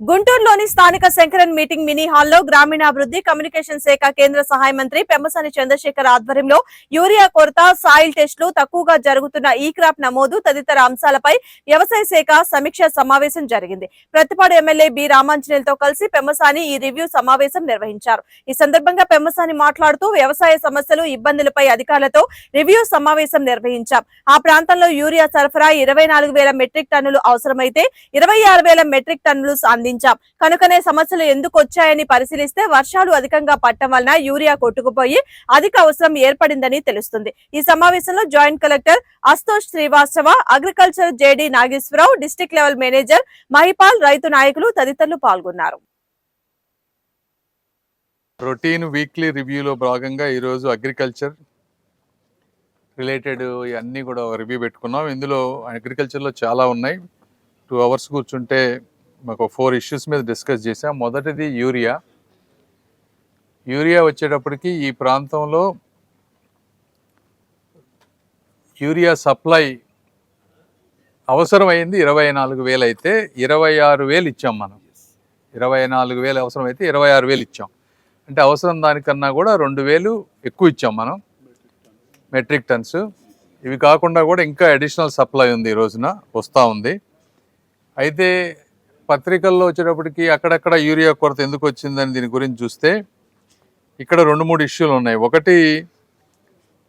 గుంటూరులోని స్థానిక Shankaran meeting mini హాల్లో గ్రామీణాభివృద్ధి కమ్యూనికేషన్ శాఖ కేంద్ర సహాయ మంత్రి పెమ్మసాని చంద్రశేఖర్ ఆధ్వర్యంలో యూరియా కొరత సాయిల్ టెస్టులు తక్కువగా జరుగుతున్న ఈ క్రాప్ నమోదు తదితర అంశాలపై వ్యవసాయ శాఖ సమీక్ష సమావేశం జరిగింది. ప్రతిపాడు ఎమ్మెల్యే బి రామాంజనేయులతో కలిసి పెమ్మసాని ఈ రివ్యూ సమావేశం నిర్వహించారు. ఈ సందర్భంగా పెమ్మసాని మాట్లాడుతూ వ్యవసాయ సమస్యలు ఇబ్బందులపై అధికారులతో రివ్యూ సమావేశం నిర్వహించాం. ఆ ప్రాంతంలో యూరియా సరఫరా ఇరవై నాలుగు వేల మెట్రిక్ టన్నులు అవసరమైతే ఇరవై ఆరు వేల మెట్రిక్ టన్నులు అందించాం కనుకనే సమస్యలు ఎందుకు వచ్చాయని పరిశీలిస్తే వర్షాలు అధికంగా పట్టడం వలన యూరియా కొట్టుకుపోయి అధిక అవసరం ఏర్పడిందని తెలుస్తుంది. ఈ సమావేశంలో joint collector Ashutosh Srivastava agriculture JD Nageswara Rao district level manager Mahipal రైతు నాయకులు తదితరులు పాల్గొన్నారు. రొటీన్ వీక్లీ రివ్యూలో భాగంగా ఈరోజు అగ్రికల్చర్ రిలేటెడ్ ఇవన్నీ కూడా రివ్యూ పెట్టుకున్నాం. ఇందులో అగ్రికల్చర్లో చాలా ఉన్నాయి. టూ అవర్స్ కూర్చుంటే మాకు ఫోర్ ఇష్యూస్ మీద డిస్కస్ చేసాం మొదటిది యూరియా. యూరియా వచ్చేటప్పటికి ఈ ప్రాంతంలో యూరియా సప్లై అవసరమైంది ఇరవై నాలుగు వేలు అయితే ఇరవై ఆరు వేలు ఇచ్చాం మనం. ఇరవై నాలుగు వేలు అవసరం అయితే ఇరవై ఆరు వేలు ఇచ్చాం. అంటే అవసరం దానికన్నా కూడా రెండు వేలు ఎక్కువ ఇచ్చాం మనం. Metric tons. ఇవి కాకుండా కూడా ఇంకా అడిషనల్ సప్లై ఉంది ఈ రోజున. వస్తూ ఉంది. అయితే పత్రికల్లో వచ్చేటప్పటికి అక్కడక్కడ యూరియా కొరత ఎందుకు వచ్చిందని దీని గురించి చూస్తే ఇక్కడ రెండు మూడు ఇష్యూలు ఉన్నాయి. ఒకటి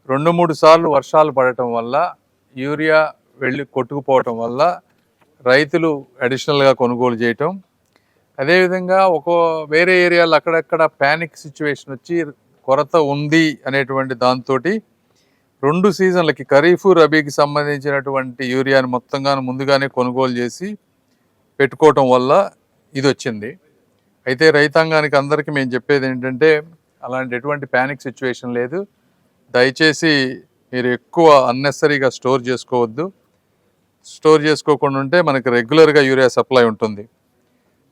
రెండు మూడు సార్లు వర్షాలు పడటం వల్ల యూరియా వెళ్ళి కొట్టుకుపోవటం వల్ల రైతులు అడిషనల్గా కొనుగోలు చేయటం. అదేవిధంగా ఒక వేరే ఏరియాలో అక్కడక్కడ ప్యానిక్ సిచ్యువేషన్ వచ్చి కొరత ఉంది అనేటువంటి దాంతో రెండు సీజన్లకి ఖరీఫ్ రబీకి సంబంధించినటువంటి యూరియాని మొత్తంగా ముందుగానే కొనుగోలు చేసి పెట్టుకోవటం వల్ల ఇది వచ్చింది అయితే రైతాంగానికి అందరికీ మేము చెప్పేది ఏంటంటే అలాంటి ఎటువంటి ప్యానిక్ సిచ్యువేషన్ లేదు. దయచేసి మీరు ఎక్కువ అన్నెసరీగా స్టోర్ చేసుకోవద్దు. స్టోర్ చేసుకోకుండా ఉంటే మనకి రెగ్యులర్గా యూరియా సప్లై ఉంటుంది.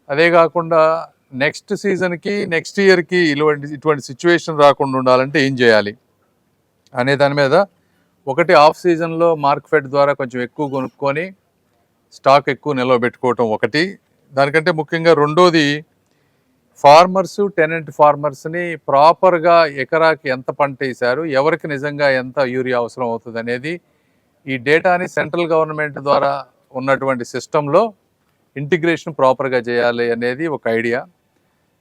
అదే కాకుండా నెక్స్ట్ సీజన్కి నెక్స్ట్ ఇయర్కి ఇటువంటి ఇటువంటి సిచ్యువేషన్ రాకుండా ఉండాలంటే ఏం చేయాలి? అనే దాని మీద ఒకటి ఆఫ్ సీజన్లో మార్కెట్ ద్వారా కొంచెం ఎక్కువ కొనుక్కొని స్టాక్ ఎక్కువ నిల్వ పెట్టుకోవటం ఒకటి. దానికంటే ముఖ్యంగా రెండోది ఫార్మర్స్ టెనెంట్ ఫార్మర్స్ని ప్రాపర్గా ఎకరాకి ఎంత పంట వేశారు ఎవరికి నిజంగా ఎంత యూరియా అవసరం అవుతుంది అనేది ఈ డేటాని సెంట్రల్ గవర్నమెంట్ ద్వారా ఉన్నటువంటి సిస్టంలో ఇంటిగ్రేషన్ ప్రాపర్గా చేయాలి అనేది ఒక ఐడియా.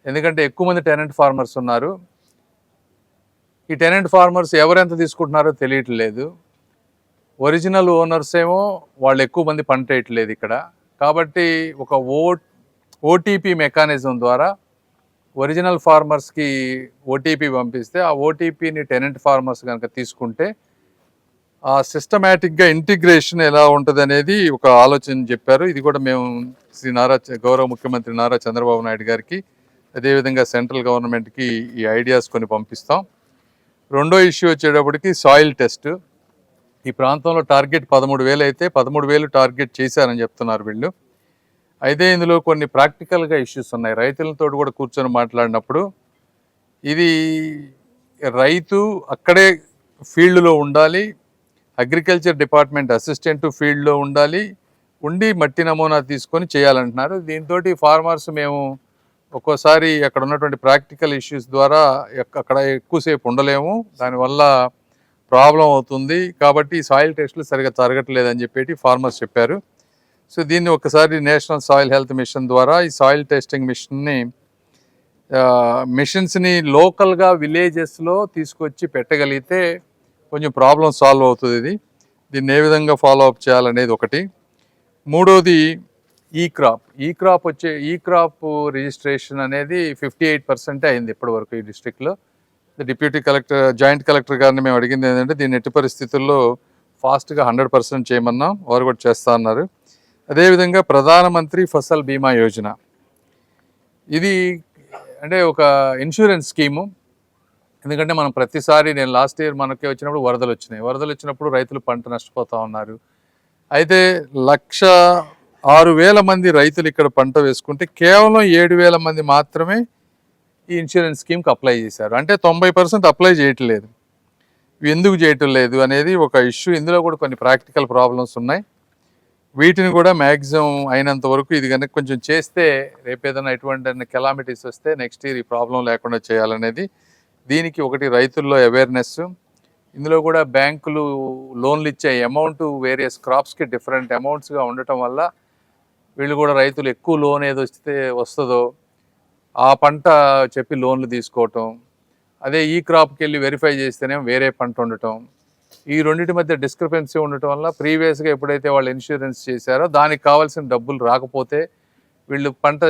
ఎందుకంటే ఎక్కువ మంది టెనెంట్ ఫార్మర్స్ ఉన్నారు. ఈ టెనెంట్ ఫార్మర్స్ ఎవరెంత తీసుకుంటున్నారో తెలియట్లేదు. ఒరిజినల్ ఓనర్స్ ఏమో వాళ్ళు ఎక్కువ మంది పంట వేయట్లేదు ఇక్కడ. కాబట్టి ఒక ఓ ఓటీపీ మెకానిజం ద్వారా ఒరిజినల్ ఫార్మర్స్కి ఓటీపీ పంపిస్తే ఆ ఓటీపీని టెనెంట్ ఫార్మర్స్ కనుక తీసుకుంటే ఆ సిస్టమేటిక్గా ఇంటిగ్రేషన్ ఎలా ఉంటుంది అనేది ఒక ఆలోచన చెప్పారు. ఇది కూడా మేము శ్రీ నారా గౌరవ ముఖ్యమంత్రి నారా చంద్రబాబు నాయుడు గారికి అదేవిధంగా సెంట్రల్ గవర్నమెంట్కి ఈ ఐడియాస్ కొన్ని పంపిస్తాం. రెండో ఇష్యూ వచ్చేటప్పటికి సాయిల్ టెస్ట్. ఈ ప్రాంతంలో టార్గెట్ పదమూడు వేలు అయితే పదమూడు వేలు టార్గెట్ చేశారని చెప్తున్నారు వీళ్ళు. అయితే ఇందులో కొన్ని ప్రాక్టికల్గా ఇష్యూస్ ఉన్నాయి. రైతులతో కూడా కూర్చొని మాట్లాడినప్పుడు ఇది రైతు అక్కడే ఫీల్డ్లో ఉండాలి అగ్రికల్చర్ డిపార్ట్మెంట్ అసిస్టెంట్ ఫీల్డ్లో ఉండాలి ఉండి మట్టి నమూనా తీసుకొని చేయాలంటున్నారు. దీంతో ఫార్మర్స్ మేము ఒక్కోసారి అక్కడ ఉన్నటువంటి ప్రాక్టికల్ ఇష్యూస్ ద్వారా అక్కడ ఎక్కువసేపు ఉండలేము. దానివల్ల ప్రాబ్లం అవుతుంది కాబట్టి సాయిల్ టెస్టులు సరిగా జరగట్లేదని చెప్పేసి ఫార్మర్స్ చెప్పారు. సో దీన్ని ఒకసారి నేషనల్ సాయిల్ హెల్త్ మిషన్ ద్వారా ఈ సాయిల్ టెస్టింగ్ మిషన్ని మిషన్స్ని లోకల్గా విలేజెస్లో తీసుకొచ్చి పెట్టగలిగితే కొంచెం ప్రాబ్లం సాల్వ్ అవుతుంది ఇది. దీన్ని ఏ విధంగా ఫాలో అప్ చేయాలనేది ఒకటి. మూడోది ఈ క్రాప్. ఈ క్రాప్ వచ్చే ఈ క్రాప్ రిజిస్ట్రేషన్ అనేది ఫిఫ్టీ ఎయిట్ పర్సెంటే అయింది ఇప్పటివరకు ఈ డిస్ట్రిక్ట్లో. డిప్యూటీ కలెక్టర్ జాయింట్ కలెక్టర్ గారిని మేము అడిగింది ఏంటంటే దీన్ని ఎట్టి పరిస్థితుల్లో ఫాస్ట్గా హండ్రెడ్ పర్సెంట్ చేయమన్నాం వారు కూడా చేస్తా అన్నారు. అదేవిధంగా ప్రధానమంత్రి ఫసల్ బీమా యోజన. ఇది అంటే ఒక ఇన్సూరెన్స్ స్కీము. ఎందుకంటే మనం ప్రతిసారి నేను లాస్ట్ ఇయర్ మనకి వచ్చినప్పుడు వరదలు వచ్చినాయి. వరదలు వచ్చినప్పుడు రైతులు పంట నష్టపోతూ ఉన్నారు. అయితే లక్ష ఆరు వేల మంది రైతులు ఇక్కడ పంట వేసుకుంటే కేవలం ఏడు వేల మంది మాత్రమే ఈ ఇన్సూరెన్స్ స్కీమ్కి అప్లై చేశారు. అంటే తొంభై పర్సెంట్ అప్లై చేయట్లేదు. ఎందుకు చేయటం లేదు అనేది ఒక ఇష్యూ. ఇందులో కూడా కొన్ని ప్రాక్టికల్ ప్రాబ్లమ్స్ ఉన్నాయి. వీటిని కూడా మ్యాక్సిమం అయినంత వరకు ఇది కనుక కొంచెం చేస్తే రేపు ఏదైనా ఎటువంటి కెలామిటీస్ వస్తే నెక్స్ట్ ఇయర్ ఈ ప్రాబ్లం లేకుండా చేయాలనేది దీనికి ఒకటి రైతుల్లో అవేర్నెస్ ఇందులో కూడా బ్యాంకులు లోన్లు ఇచ్చే అమౌంట్ వేరియస్ క్రాప్స్కి డిఫరెంట్ అమౌంట్స్గా ఉండటం వల్ల వీళ్ళు కూడా రైతులు ఎక్కువ లోన్ ఏది వస్తే వస్తుందో ఆ పంట చెప్పి లోన్లు తీసుకోవటం అదే ఈ క్రాప్కి వెళ్ళి వెరిఫై చేస్తేనే వేరే పంట ఉండటం ఈ రెండింటి మధ్య డిస్క్రిపెన్సీ ఉండటం వల్ల ప్రీవియస్గా ఎప్పుడైతే వాళ్ళు ఇన్సూరెన్స్ చేశారో దానికి కావాల్సిన డబ్బులు రాకపోతే వీళ్ళు పంట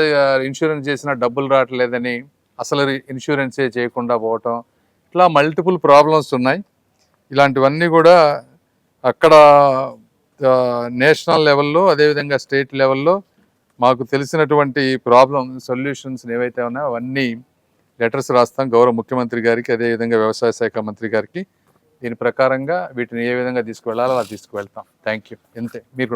ఇన్సూరెన్స్ చేసిన డబ్బులు రావట్లేదని అసలు ఇన్సూరెన్సే చేయకుండా పోవటం ఇట్లా మల్టిపుల్ ప్రాబ్లమ్స్ ఉన్నాయి. ఇలాంటివన్నీ కూడా అక్కడ నేషనల్ లెవెల్లో అదేవిధంగా స్టేట్ లెవెల్లో మాకు తెలిసినటువంటి ప్రాబ్లం సొల్యూషన్స్ ఏవైతే ఉన్నాయో అవన్నీ లెటర్స్ రాస్తాం గౌరవ ముఖ్యమంత్రి గారికి అదేవిధంగా వ్యవసాయ శాఖ మంత్రి గారికి. దీని ప్రకారంగా వీటిని ఏ విధంగా తీసుకువెళ్ళాలో అలా తీసుకువెళ్తాం. థ్యాంక్ యూ అంతే మీరు